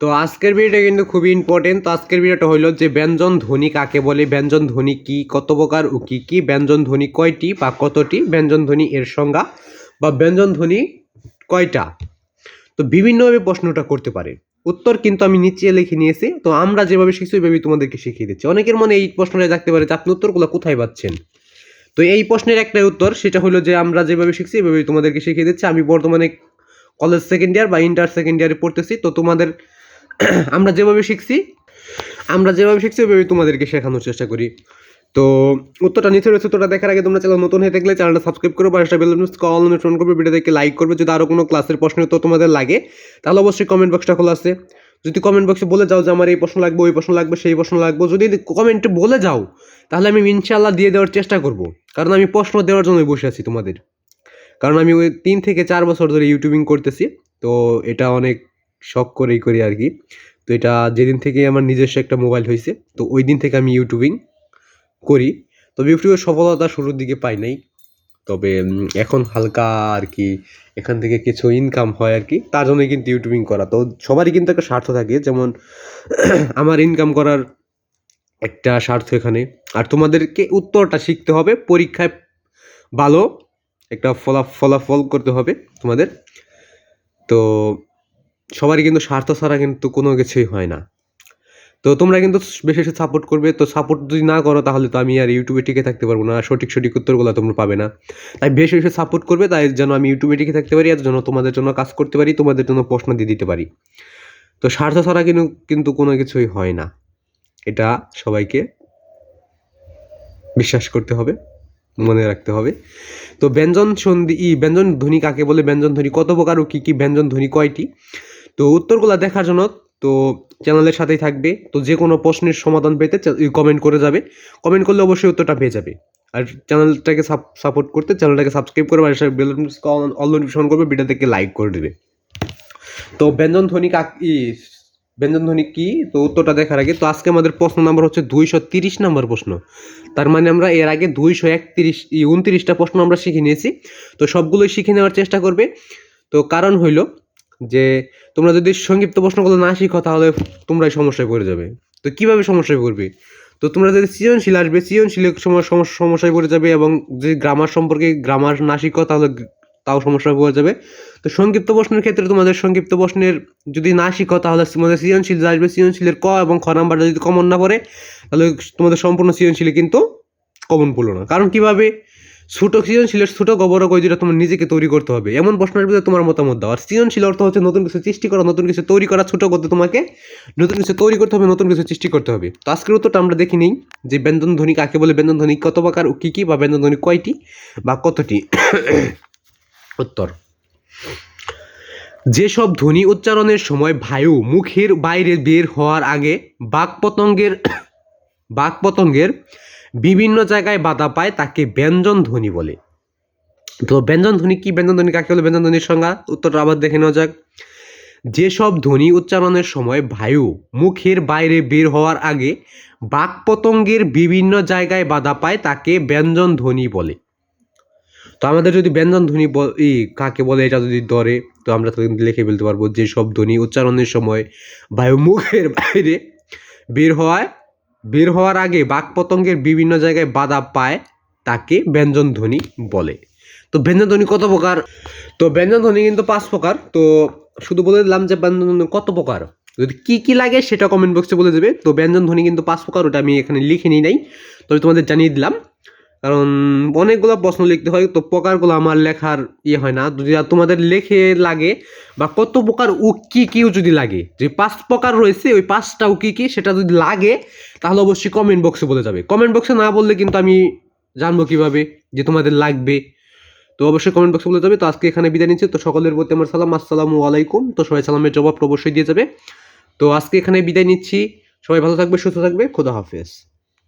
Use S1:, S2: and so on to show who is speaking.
S1: তো আজকের ভিডিওটা কিন্তু খুবই ইম্পর্টেন্ট তো আজকের ভিডিওটা হলো যে ব্যঞ্জন ধ্বনি কাকে বলে, ব্যঞ্জন ধ্বনি কি, কত প্রকার ও কী কী, ব্যঞ্জন ধ্বনি কয়টি বা কতটি, ব্যঞ্জন ধ্বনি এর সংজ্ঞা বা ব্যঞ্জন ধ্বনি কয়টা? তো বিভিন্নভাবে প্রশ্নটা করতে পারে। উত্তর কিন্তু আমি নিচে লিখে নিয়েছি। তো আমরা যেভাবে শিখছি, ওইভাবেই তোমাদেরকে শিখিয়ে দিচ্ছি। অনেকের মনে এই প্রশ্নটা থাকতে পারে যে আপনি উত্তরগুলো কোথায় পাচ্ছেন? তো এই প্রশ্নের একটাই উত্তর, সেটা হলো যে আমরা যেভাবে শিখছি, এভাবেই তোমাদেরকে শিখিয়ে দিচ্ছি। আমি বর্তমানে কলেজ সেকেন্ড ইয়ার বা ইন্টার সেকেন্ড ইয়ারে পড়তেছি। তো তোমাদের আমরা যেভাবে শিখছি, আমরা যেভাবে শিখছি ওইভাবে তোমাদেরকে শেখানোর চেষ্টা করি। তো উত্তরটা নিচে রয়েছে, উত্তরটা দেখার আগে তোমরা চ্যানেল নতুন হয়ে থাকলে চ্যানেলটা সাবস্ক্রাইব করো বা বেল কল অনুসরণ করবে ভিডিওটাকে লাইক করবে। যদি আরও কোনো ক্লাসের প্রশ্ন তো তোমাদের লাগে, তাহলে অবশ্যই কমেন্ট বক্সটা খোলা আছে। যদি কমেন্ট বক্সে বলে যাও যে আমার এই প্রশ্ন লাগবে, ওই প্রশ্ন লাগবে, সেই প্রশ্ন লাগবে, যদি কমেন্টে বলে যাও, তাহলে আমি ইনশাল্লাহ দিয়ে দেওয়ার চেষ্টা করব। কারণ আমি প্রশ্ন দেওয়ার জন্যই বসে আছি তোমাদের। কারণ আমি ওই তিন থেকে চার বছর ধরে ইউটিউবিং করতেছি, তো এটা অনেক শখ করেই করি আর কি। তো এটা যেদিন থেকে আমার নিজস্ব একটা মোবাইল হয়েছে তো ওই দিন থেকে আমি ইউটিউবিং করি। তবে ইউটিউবের সফলতা শুরুর দিকে পাই নাই। তবে এখন হালকা আর কি, এখান থেকে কিছু ইনকাম হয় আর কি, তার জন্যই কিন্তু ইউটিউবিং করা। তো সবারই কিন্তু একটা স্বার্থ থাকে, যেমন আমার ইনকাম করার একটা স্বার্থ এখানে। আর তোমাদেরকে উত্তরটা শিখতে হবে, পরীক্ষায় ভালো একটা ফলা, ফলাফল করতে হবে তোমাদের। তো সবারই কিন্তু স্বার্থ ছাড়া কিন্তু কোনো কিছুই হয় না। তো তোমরা কিন্তু বেশি বেশি সাপোর্ট করবে, তো সাপোর্ট যদি না করো তাহলে তো আমি আর ইউটিউবে টিকে থাকতে পারব না, সঠিক সঠিক উত্তরগুলো তোমরা পাবে না। তাই বেশি বেশি সাপোর্ট করবে, তাই যেন আমি ইউটিউবে টিকে থাকতে পারি আর যেন তোমাদের জন্য কাজ করতে পারি, তোমাদের জন্য প্রশ্ন দিয়ে দিতে পারি। তো স্বার্থ ছাড়া কিন্তু কিন্তু কোনো কিছুই হয় না। এটা সবাইকে বিশ্বাস করতে হবে, মনে রাখতে হবে। তো ব্যঞ্জন সন্ধি ব্যঞ্জন ধ্বনি কাকে বলে? ব্যঞ্জন ধ্বনি কত প্রকার ও কী কী ব্যঞ্জন ধ্বনি কয়টি? তো উত্তরগুলো দেখার জন্য তো চ্যানেলের সাথেই থাকবে। তো যে কোনো প্রশ্নের সমাধান পেতে কমেন্ট করে যাবে। কমেন্ট করলে অবশ্যই উত্তরটা পেয়ে যাবে। আর চ্যানেলটাকে সাপোর্ট করতে চ্যানেলটাকে সাবস্ক্রাইব করবে আর বেল অল নোটিফিকেশন করবে ভিডিওটাকে লাইক করে দেবে। তো ব্যঞ্জন ধ্বনি কাক ব্যঞ্জন ধ্বনি কি? তো উত্তরটা দেখার আগে, তো আজকে আমাদের প্রশ্ন নাম্বার হচ্ছে দুইশো তিরিশ নাম্বার প্রশ্ন। তার মানে আমরা এর আগে দুইশো একত্রিশ উনত্রিশটা প্রশ্ন আমরা শিখে নিয়েছি। তো সবগুলোই শিখে নেওয়ার চেষ্টা করবে। তো কারণ হইল যে তোমরা যদি সংক্ষিপ্ত প্রশ্নগুলো না শিখো, তাহলে তোমরাই সমস্যায় পড়ে যাবে। তো কীভাবে সমস্যায় পড়বে? তো তোমরা যদি সৃজনশীল আসবে সৃজনশীলের সময় সমস্যায় পড়ে যাবে এবং যদি গ্রামার সম্পর্কে গ্রামার না শিখো, তাহলে তাও সমস্যায় পড়ে যাবে। তো সংক্ষিপ্ত প্রশ্নের ক্ষেত্রে তোমাদের সংক্ষিপ্ত প্রশ্নের যদি না শিখো, তাহলে তোমাদের সৃজনশীল আসবে, সৃজনশীলের ক এবং খ নাম্বারটা যদি কমন না পড়ে, তাহলে তোমাদের সম্পূর্ণ সৃজনশীলে কিন্তু কমন পড়ল না। কারণ কীভাবে? ছোট সৃজনশীলের ছোট গবর যেটা তোমার নিজেকে তৈরি করতে হবে। এমন প্রশ্নের ভিতরে তোমার মতামত দাও। আর সৃজনশীল অর্থ হচ্ছে নতুন কিছু সৃষ্টি করা, নতুন কিছু তৈরি করা, ছোট করতে তোমাকে নতুন কিছু তৈরি করতে হবে, নতুন কিছু সৃষ্টি করতে হবে। তো আজকের উত্তরটা আমরা দেখি নিই যে ব্যঞ্জন ধ্বনি কাকে বলে ব্যঞ্জন ধ্বনি কত প্রকার কী কী বা ব্যঞ্জন ধ্বনি কয়টি বা কতটি? উত্তর। যেসব ধ্বনি উচ্চারণের সময় বায়ু মুখের বাইরে বের হওয়ার আগে বাক পতঙ্গের বাক পতঙ্গের বিভিন্ন জায়গায় বাধা পায় তাকে ব্যঞ্জন ধ্বনি বলে। তো ব্যঞ্জন ধ্বনি কি? ব্যঞ্জন ধ্বনি কাকে বলে? ব্যঞ্জন ধ্বনির সংজ্ঞা? উত্তরটা আবার দেখে নেওয়া যাক। যেসব ধ্বনি উচ্চারণের সময় বায়ু মুখের বাইরে বের হওয়ার আগে বাক পতঙ্গের বিভিন্ন জায়গায় বাধা পায় তাকে ব্যঞ্জন ধ্বনি বলে। তো আমাদের যদি ব্যঞ্জন ধ্বনি ই কাকে বলে, এটা যদি ধরে, তো আমরা তো কিন্তু লিখে ফেলতে পারব। যেসব ধ্বনি উচ্চারণের সময় বায়ু মুখের বাইরে বের হওয়ায় বের হওয়ার আগে বাঘপতঙ্গের বিভিন্ন জায়গায় বাধা পায় তাকে ব্যঞ্জন ধ্বনি বলে। তো ব্যঞ্জন ধ্বনি কত প্রকার? তো ব্যঞ্জন ধ্বনি কিন্তু পাঁচ প্রকার। তো শুধু বলে দিলাম যে ব্যঞ্জন ধ্বনি কত প্রকার? যদি কী কী লাগে সেটা কমেন্ট বক্সে বলে দেবে। তো ব্যঞ্জন ধ্বনি কিন্তু পাঁচ প্রকার, ওটা আমি এখানে লিখে নিই নাই। তবে তোমাদের জানিয়ে দিলাম। কারণ অনেকগুলো প্রশ্ন লিখতে হয়, তো প্রকারগুলো আমার লেখার ইয়ে হয় না। যদি তোমাদের লেখে লাগে বা কত প্রকার উ কী কি যদি লাগে, যে পাঁচ প্রকার রয়েছে, ওই পাঁচটা উ কী কী সেটা যদি লাগে, তাহলে অবশ্যই কমেন্ট বক্সে বলে যাবে। কমেন্ট বক্সে না বললে কিন্তু আমি জানব কীভাবে যে তোমাদের লাগবে। তো অবশ্যই কমেন্ট বক্সে বলে যাবে। তো আজকে এখানে বিদায় নিচ্ছি। তো সকলের প্রতি আমার সালাম। আসসালামু আলাইকুম। তো সবাই সালামের জবাব অবশ্যই দিয়ে যাবে। তো আজকে এখানে বিদায় নিচ্ছি। সবাই ভালো থাকবে, সুস্থ থাকবে। খোদা হাফেজ।